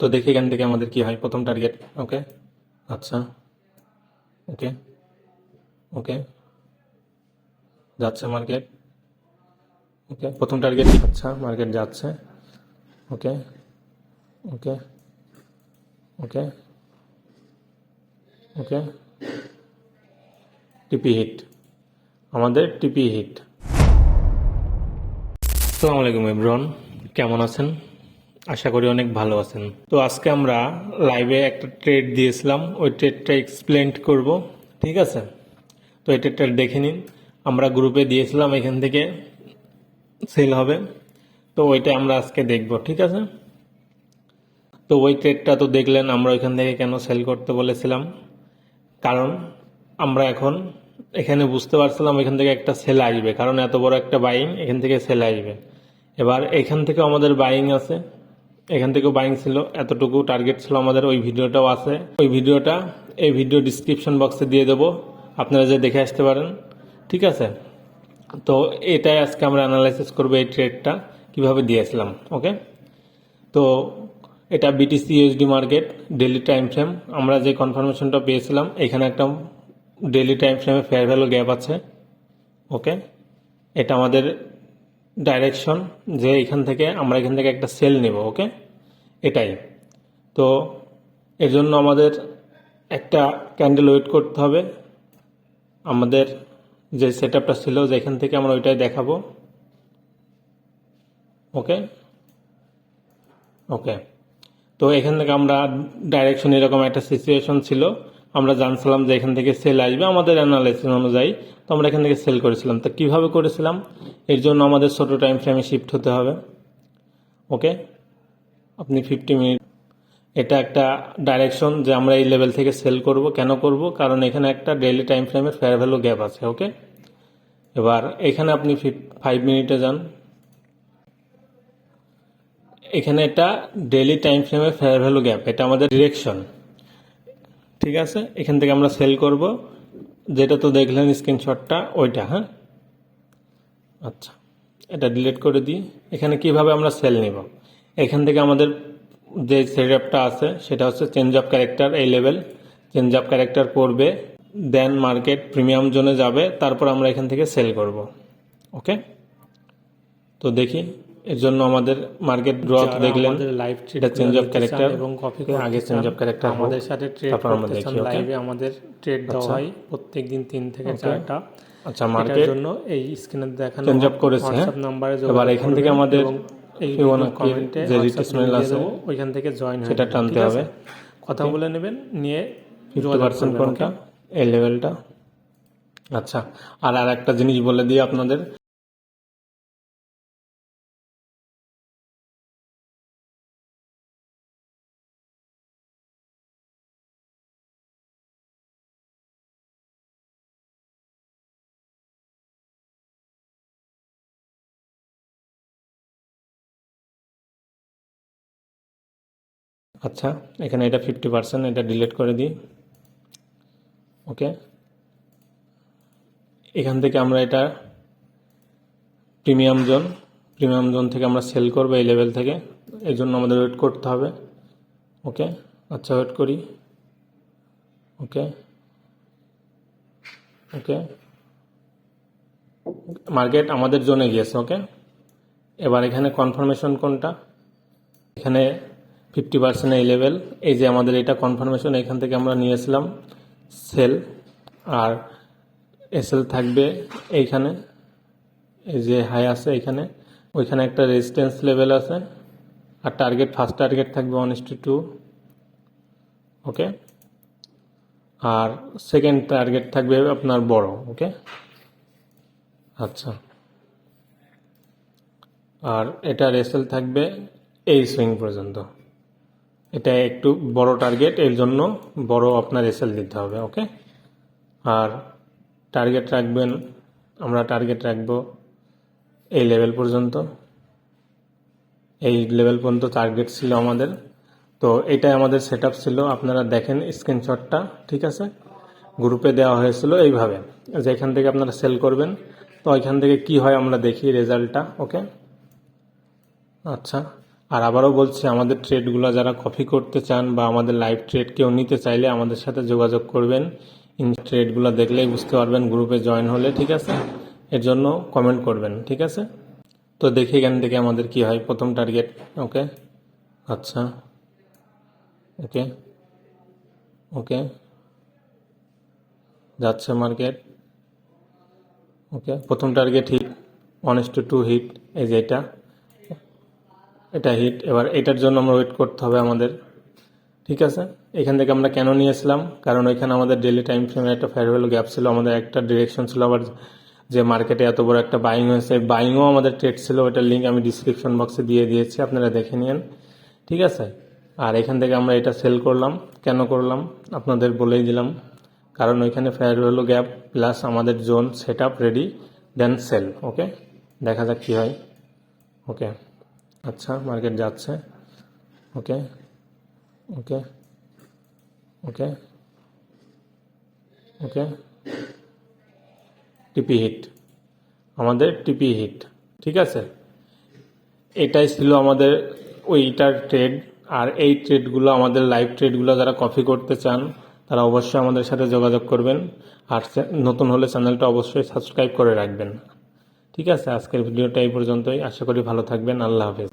তো দেখি এখান থেকে আমাদের কি হয়, প্রথম টার্গেট ওকে আচ্ছা ওকে ওকে যাচ্ছে মার্কেট ওকে প্রথম টার্গেট আচ্ছা মার্কেট যাচ্ছে ওকে ওকে ওকে ওকে টিপি হিট আমাদের টিপি হিট আসসালামু আলাইকুম ইব্রন কেমন আছেন? আশা করি অনেক ভালো আছেন। তো আজকে আমরা লাইভে একটা ট্রেড দিয়েছিলাম, ওই ট্রেডটা এক্সপ্লেন করব, ঠিক আছে? তো এই ট্রেডটা দেখে নিন। আমরা গ্রুপে দিয়েছিলাম, এখান থেকে সেল হবে। তো ওইটা আমরা আজকে দেখব, ঠিক আছে? তো ওই ট্রেডটা তো দেখলেন, আমরা ওইখান থেকে কেন সেল করতে বলেছিলাম। কারণ আমরা এখন এখানে বুঝতে পারছিলাম, এখান থেকে একটা সেল আসবে। কারণ এত বড় একটা বাইং এখান থেকে সেল আসবে। এবার এখান থেকে আমাদের বাইং আছে। এখান থেকেও বাইং ছিল, এতটুকু টার্গেট ছিল আমাদের, ওই ভিডিওটাও আছে। ওই ভিডিওটা এই ভিডিও ডিসক্রিপশন বক্সে দিয়ে দেবো, আপনারা যে দেখে আসতে পারেন, ঠিক আছে? তো এটাই আজকে আমরা অ্যানালাইসিস করব এই ট্রেডটা কীভাবে দিয়েছিলাম ওকে তো এটা BTC USD market daily time frame আমরা যে কনফার্মেশনটা পেয়েছিলাম, এখানে একটা ডেলি টাইম ফ্রেমে ফেয়ার ভ্যালু গ্যাপ আছে ওকে এটা আমাদের ডাইরেকশন যে এখান থেকে আমরা এখান থেকে একটা সেল নেব ওকে এটাই। তো এর জন্য আমাদের একটা ক্যান্ডেল ওয়েট করতে হবে। আমাদের যে সেট আপটা ছিল যে এখান থেকে আমরা ওইটাই দেখাবো। ওকে ওকে তো এখান থেকে আমরা ডাইরেকশন এরকম একটা সিচুয়েশন ছিল। আমরা জানছিলাম যে এখান থেকে সেল আসবে। আমাদের অ্যানালাইসিস অনুযায়ী তো আমরা এখান থেকে সেল করেছিলাম। তো কীভাবে করেছিলাম? এর জন্য আমাদের ছোটো টাইম ফ্রেমে শিফট হতে হবে। ওকে আপনি ফিফটি মিনিট এটা একটা ডাইরেকশন যে আমরা এই লেভেল থেকে সেল করব। কেন করব? কারণ এখানে একটা ডেইলি টাইম ফ্রেমের ফেয়ার ভ্যালু গ্যাপ আছে। ওকে এবার এখানে আপনি ফাইভ মিনিটে যান। এখানে এটা ডেইলি টাইম ফ্রেমের ফেয়ার ভ্যালু গ্যাপ এটা আমাদের ডিরেকশন ঠিক আছে? এখান থেকে আমরা সেল করব। যেটা তো দেখলেন স্ক্রিনশটটা ওইটা হ্যাঁ? আচ্ছা এটা ডিলিট করে দিই। এখানে কীভাবে আমরা সেল নিব? এখান থেকে আমাদের যে সেটআপটা আছে, সেটা হচ্ছে চেঞ্জ অফ ক্যারেক্টার এই লেভেল চেঞ্জ অফ ক্যারেক্টার করবে দেন মার্কেট প্রিমিয়াম জোনে যাবে, তারপর আমরা এখান থেকে সেল করব। ওকে তো দেখি। এর জন্য আমাদের মার্কেট গ্রোথ দেখলেন লাইভ এটা চেঞ্জ অফ ক্যারেক্টার এবং কপি আগে চেঞ্জ অফ ক্যারেক্টার আমাদের সাথে ট্রেড আমরা দেখি, লাইভে আমাদের ট্রেড দেওয়া হয় প্রত্যেকদিন তিন থেকে চারটা। আচ্ছা মার্কেট জন্য এই স্ক্রিনে দেখানো চেঞ্জ অফ করেছে হ্যাঁ? হোয়াটসঅ্যাপ নাম্বারে এবার এখান থেকে আমাদের এই কমেন্টে যে রিটেসমেন্ট আছে ওইখান থেকে জয়েন হয়ে সেটা টানতে হবে কথা বলে নেবেন নিয়ে ফিফটি পার্সেন্ট কোনটা? এই লেভেলটা আচ্ছা আর আর একটা জিনিস বলে দিই আপনাদের আচ্ছা এখানে এটা ফিফটি পার্সেন্ট এটা ডিলিট করে দিই। ওকে? এখান থেকে আমরা এটা প্রিমিয়াম জোন প্রিমিয়াম জোন থেকে আমরা সেল করব এই লেভেল থেকে। এই জন্য আমাদের ওয়েট করতে হবে। ওকে? আচ্ছা ওয়েট করি। ওকে? ওকে? মার্কেট আমাদের জোনে গিয়েছে, ওকে? এবার এখানে কনফার্মেশন কোনটা? এখানে ফিফটি পার্সেন্ট এই লেভেল এই যে আমাদের এটা কনফার্মেশন এখান থেকে আমরা নিয়েছিলাম সেল আর এসএল থাকবে এইখানে। এই যে হাই আছে এখানে। ওইখানে একটা রেজিস্ট্যান্স লেভেল আছে। আর টার্গেট ফার্স্ট টার্গেট থাকবে ওয়ান ইস টু ওকে আর সেকেন্ড টার্গেট থাকবে আপনার বড়। ওকে আচ্ছা। আর এটার এসএল থাকবে এই সুইং পর্যন্ত। এটা একটু বড় টার্গেট এর জন্য বড় আপনার এসএল দিতে হবে ওকে আর টার্গেট রাখবেন, আমরা টার্গেট রাখব এই লেভেল পর্যন্ত। এই লেভেল পর্যন্ত টার্গেট ছিল আমাদের। তো এটাই আমাদের সেট ছিল। আপনারা দেখেন স্ক্রিনশটটা ঠিক আছে? গ্রুপে দেওয়া হয়েছিল এইভাবে। যে এখান থেকে আপনারা সেল করবেন, তো এখান থেকে কি হয় আমরা দেখি রেজাল্টটা ওকে আচ্ছা। আর আবারও বলছি, আমাদের ট্রেডগুলো যারা কপি করতে চান বা আমাদের লাইভ ট্রেড কেউ নিতে চাইলে আমাদের সাথে যোগাযোগ করবেন। ইন ট্রেডগুলো দেখলেই বুঝতে পারবেন গ্রুপে জয়েন হলে, ঠিক আছে? এর জন্য কমেন্ট করবেন, ঠিক আছে? তো দেখি এখান থেকে আমাদের কি হয়, প্রথম টার্গেট, ওকে? আচ্ছা ওকে? ওকে? যাচ্ছে মার্কেট, ওকে? প্রথম target hit one two hit, এই যে এটা। এটা হিট এবার এটার জন্য আমরা ওয়েট করতে হবে আমাদের। ঠিক আছে? এখান থেকে আমরা কেন নিয়েছিলাম? কারণ ওইখানে আমাদের ডেলি টাইম ফ্রেমের একটা ফেয়ারওয়েল গ্যাপ ছিল, আমাদের একটা ডিরেকশন ছিল আবার যে মার্কেটে এত বড় একটা বাইং হয়েছে। বাইংও আমাদের ট্রেড ছিল, ওটার লিঙ্ক আমি ডিসক্রিপশন বক্সে দিয়ে দিয়েছি, আপনারা দেখে নিন। ঠিক আছে? আর এখান থেকে আমরা এটা সেল করলাম। কেন করলাম? আপনাদের বলেই দিলাম। কারণ ওইখানে ফেয়ারওয়েল গ্যাপ প্লাস আমাদের zone set up ready then sell okay দেখা যাক কী হয়। ওকে আচ্ছা মার্কেট যাচ্ছে। ওকে ওকে ওকে ওকে। টিপি হিট, আমাদের টিপি হিট, ঠিক আছে? এটাই ছিল আমাদের ওইটার ট্রেড আর এই ট্রেডগুলো আমাদের লাইভ ট্রেডগুলো যারা কপি করতে চান, তারা অবশ্যই আমাদের সাথে যোগাযোগ করবেন। আর নতুন হলে চ্যানেলটা অবশ্যই সাবস্ক্রাইব করে রাখবেন। ঠিক আছে? আজকের ভিডিওটা এই পর্যন্তই। আশা করি ভালো থাকবেন। আল্লাহ হাফেজ।